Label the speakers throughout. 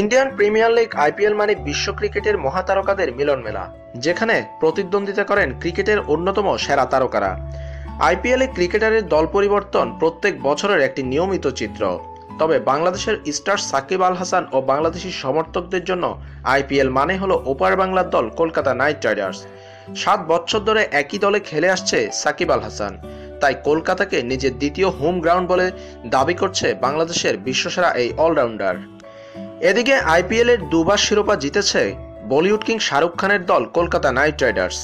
Speaker 1: Indian premier league IPL মানে বিশ্ব ক্রিকেটের মহাতারকাদের মিলন মেলা যেখানে প্রতিদ্বন্দ্বিতা করেন ক্রিকেটের অন্যতম সেরা তারকারা। আইপিএলে ক্রিকেটারের দল পরিবর্তন প্রত্যেক বছরের একটি নিয়মিত চিত্র। তবে বাংলাদেশের স্টার সাকিব আল হাসান ও বাংলাদেশি সমর্থকদের জন্য আইপিএল মানে হলো ওপার বাংলার দল কলকাতা নাইট রাইডার্স। সাত বছর ধরে একই দলে খেলে আসছে সাকিব আল হাসান। তাই কলকাতাকে নিজের দ্বিতীয় হোম গ্রাউন্ড বলে দাবি করছে বাংলাদেশের বিশ্বসেরা এই অলরাউন্ডার। এদিকে আইপিএল এর দুবার শিরোপা জিতেছে বলিউড কিং শাহরুখ খানের দল কলকাতা নাইট রাইডার্স।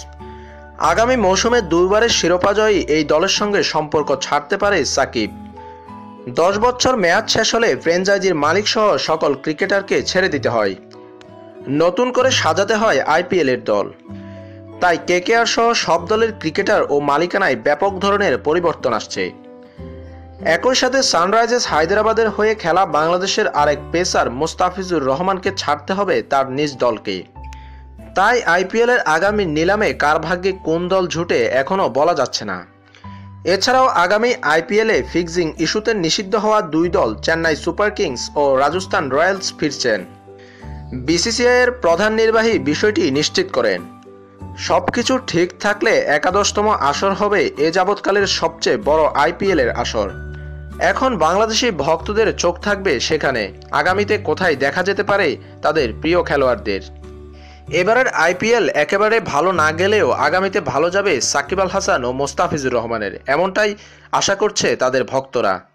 Speaker 1: আগামী মৌসুমে দুইবারের শিরোপা জয়ী এই দলের সঙ্গে সম্পর্ক ছাড়তে পারে সাকিব। দশ বছর মেয়াদ শেষ হলে ফ্র্যাঞ্চাইজির মালিক সহ সকল ক্রিকেটারকে ছেড়ে দিতে হয়। নতুন করে সাজাতে হয় আইপিএল এর দল। তাই কেকেআর সহ সব দলের ক্রিকেটার ও মালিকানায় ব্যাপক ধরনের পরিবর্তন আসছে। একই সাথে সানরাইজার্স হায়দ্রাবাদের হয়ে খেলা বাংলাদেশের আরেক পেসার মোস্তাফিজুর রহমানকে ছাড়তে হবে তার নিজ দলকে। তাই আইপিএল এর আগামী নিলামে কার ভাগ্যে কোন দল ঝুটে এখনও বলা যাচ্ছে না। এছাড়াও আগামী আইপিএলে ফিক্সিং ইস্যুতে নিষিদ্ধ হওয়া দুই দল চেন্নাই সুপার কিংস ও রাজস্থান রয়্যালস ফিরছেন। বিসিসিআই এর প্রধান নির্বাহী বিষয়টি নিশ্চিত করেন। সবকিছু ঠিক থাকলে একাদশতম আসর হবে এ যাবৎকালের সবচেয়ে বড় আইপিএল এর আসর। এখন বাংলাদেশি ভক্তদের চোখ থাকবে সেখানে। আগামীতে কোথায় দেখা যেতে পারে তাদের প্রিয় খেলোয়াড়দের। এবারের আইপিএল একেবারে ভালো না গেলেও আগামীতে ভালো যাবে সাকিব আল হাসান ও মোস্তাফিজুর রহমানের। এমনটাই আশা করছে তাদের ভক্তরা।